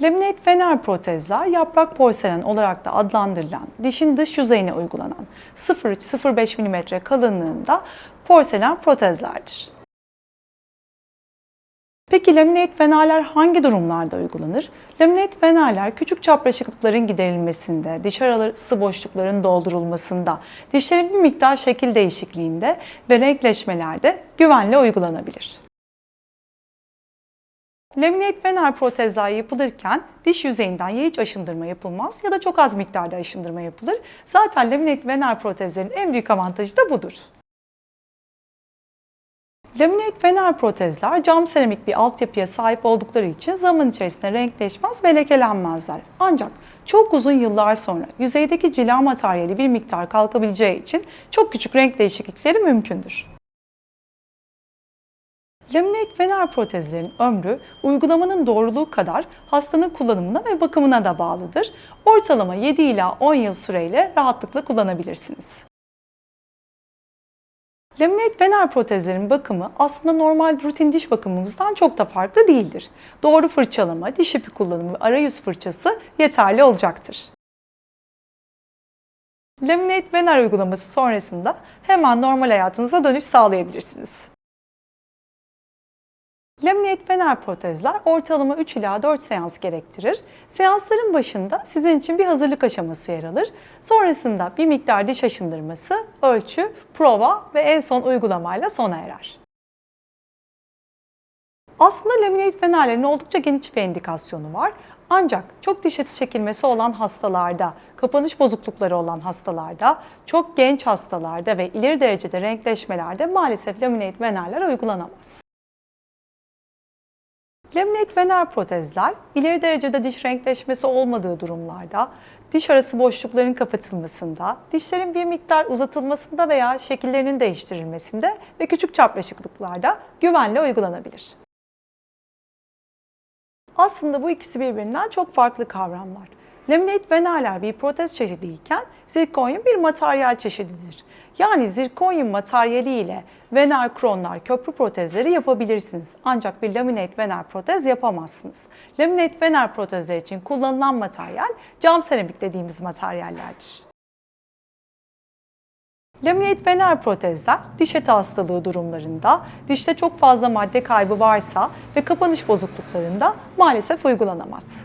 Laminate vener protezler yaprak porselen olarak da adlandırılan dişin dış yüzeyine uygulanan 0,3-0,5 mm kalınlığında porselen protezlerdir. Peki laminate venerler hangi durumlarda uygulanır? Laminate venerler küçük çapraşıklıkların giderilmesinde, diş arası boşlukların doldurulmasında, dişlerin bir miktar şekil değişikliğinde ve renkleşmelerde güvenle uygulanabilir. Laminate vener protezler yapılırken diş yüzeyinden ya hiç aşındırma yapılmaz ya da çok az miktarda aşındırma yapılır. Zaten laminate vener protezlerin en büyük avantajı da budur. Laminate vener protezler cam seramik bir altyapıya sahip oldukları için zaman içerisinde renkleşmez ve lekelenmezler. Ancak çok uzun yıllar sonra yüzeydeki cila materyali bir miktar kalkabileceği için çok küçük renk değişiklikleri mümkündür. Laminate vener protezlerin ömrü uygulamanın doğruluğu kadar hastanın kullanımına ve bakımına da bağlıdır. Ortalama 7 ila 10 yıl süreyle rahatlıkla kullanabilirsiniz. Laminate vener protezlerin bakımı aslında normal rutin diş bakımımızdan çok da farklı değildir. Doğru fırçalama, diş ipi kullanımı ve arayüz fırçası yeterli olacaktır. Laminate vener uygulaması sonrasında hemen normal hayatınıza dönüş sağlayabilirsiniz. Laminate vener protezler ortalama 3 ila 4 seans gerektirir. Seansların başında sizin için bir hazırlık aşaması yer alır. Sonrasında bir miktar diş aşındırması, ölçü, prova ve en son uygulamayla sona erer. Aslında laminate venerlerin oldukça geniş bir indikasyonu var. Ancak çok diş eti çekilmesi olan hastalarda, kapanış bozuklukları olan hastalarda, çok genç hastalarda ve ileri derecede renkleşmelerde maalesef laminate venerler uygulanamaz. Vener protezler ileri derecede diş renkleşmesi olmadığı durumlarda, diş arası boşlukların kapatılmasında, dişlerin bir miktar uzatılmasında veya şekillerinin değiştirilmesinde ve küçük çapraşıklıklarda güvenle uygulanabilir. Aslında bu ikisi birbirinden çok farklı kavramlar. Laminate venerler bir protez çeşidiyken zirkonyum bir materyal çeşididir. Yani zirkonyum materyali ile vener kronlar köprü protezleri yapabilirsiniz. Ancak bir laminate vener protez yapamazsınız. Laminate vener protezler için kullanılan materyal cam seramik dediğimiz materyallerdir. Laminate vener protezler diş eti hastalığı durumlarında, dişte çok fazla madde kaybı varsa ve kapanış bozukluklarında maalesef uygulanamaz.